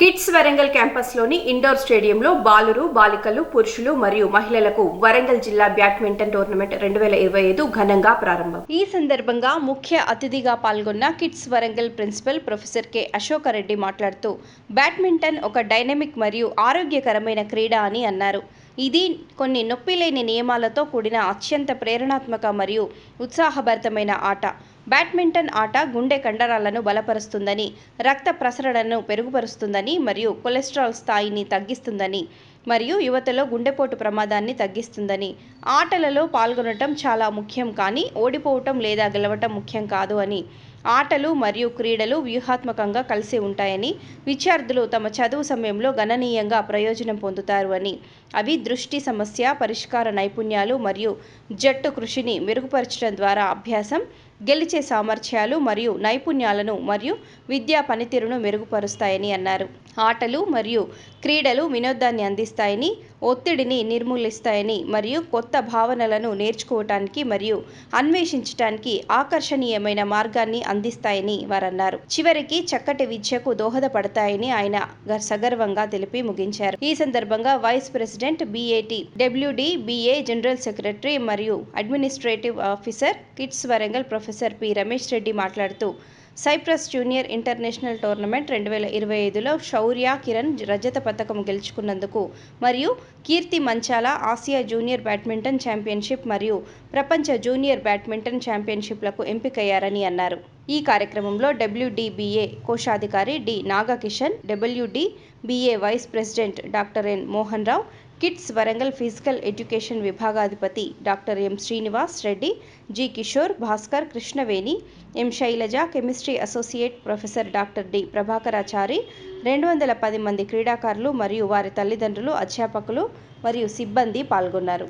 Kids Warangal క్యాంపస్లోని indoor స్టేడియంలో బాలురు బాలికలు పురుషులు మరియు మహిళలకు వరంగల్ జిల్లా బ్యాడ్మింటన్ టోర్నమెంట్ రెండు వేల ఇరవై ఐదు ఘనంగా ప్రారంభం. ఈ సందర్భంగా ముఖ్య అతిథిగా పాల్గొన్న KITS Warangal principal professor K Ashoka Reddy మాట్లాడుతూ బ్యాడ్మింటన్ ఒక డైనమిక్ మరియు ఆరోగ్యకరమైన క్రీడ అని అన్నారు. ఇది కొన్ని నొప్పిలేని నియమాలతో కూడిన అత్యంత ప్రేరణాత్మక మరియు ఉత్సాహభరితమైన ఆట. బ్యాడ్మింటన్ ఆట గుండె కండరాలను బలపరుస్తుందని రక్త ప్రసరణను పెరుగుపరుస్తుందని మరియు కొలెస్ట్రాల్ స్థాయిని తగ్గిస్తుందని మరియు యువతలో గుండెపోటు ప్రమాదాన్ని తగ్గిస్తుందని. ఆటలలో పాల్గొనటం చాలా ముఖ్యం కానీ ఓడిపోవటం లేదా గెలవటం ముఖ్యం కాదు అని. ఆటలు మరియు క్రీడలు వ్యూహాత్మకంగా కలిసి ఉంటాయని విద్యార్థులు తమ చదువు సమయంలో గణనీయంగా ప్రయోజనం పొందుతారు అని. అవి దృష్టి సమస్య పరిష్కార నైపుణ్యాలు మరియు జట్టు కృషిని మెరుగుపరచడం ద్వారా అభ్యాసం గెలిచే సామర్థ్యాలు మరియు నైపుణ్యాలను మరియు విద్యా పనితీరును మెరుగుపరుస్తాయని అన్నారు. ఆటలు మరియు క్రీడలు వినోదాన్ని అందిస్తాయని ఒత్తిడిని నిర్మూలిస్తాయని మరియు కొత్త భావనలను నేర్చుకోవటానికి మరియు అన్వేషించటానికి ఆకర్షణీయమైన మార్గాన్ని అందిస్తాయని వారన్నారు. చివరికి చక్కటి విద్యకు దోహదపడతాయని ఆయన గ- సగర్వంగా తెలిపి ముగించారు. ఈ సందర్భంగా vice president BAT WD BA general secretary మరియు administrative officer KITS Warangal professor P Ramesh Reddy మాట్లాడుతూ సైప్రస్ జూనియర్ ఇంటర్నేషనల్ టోర్నమెంట్ రెండు వేల ఇరవై ఐదులో శౌర్య కిరణ్ రజత పథకం గెలుచుకున్నందుకు మరియు Keerthi Manchala Asia junior badminton championship మరియు ప్రపంచ జూనియర్ బ్యాడ్మింటన్ ఛాంపియన్షిప్లకు ఎంపికయ్యారని అన్నారు. ఈ కార్యక్రమంలో డబ్ల్యూడిబిఏ కోశాధికారి D Nagakishan WD BA vice president doctor N Mohan Rao KITS Warangal physical education విభాగాధిపతి doctor M Srinivas Reddy G Kishore Bhaskar Krishnaveni M Shailaja chemistry associate professor doctor D Prabhakarachari రెండు వందల పది మంది క్రీడాకారులు మరియు వారి తల్లిదండ్రులు అధ్యాపకులు మరియు సిబ్బంది పాల్గొన్నారు.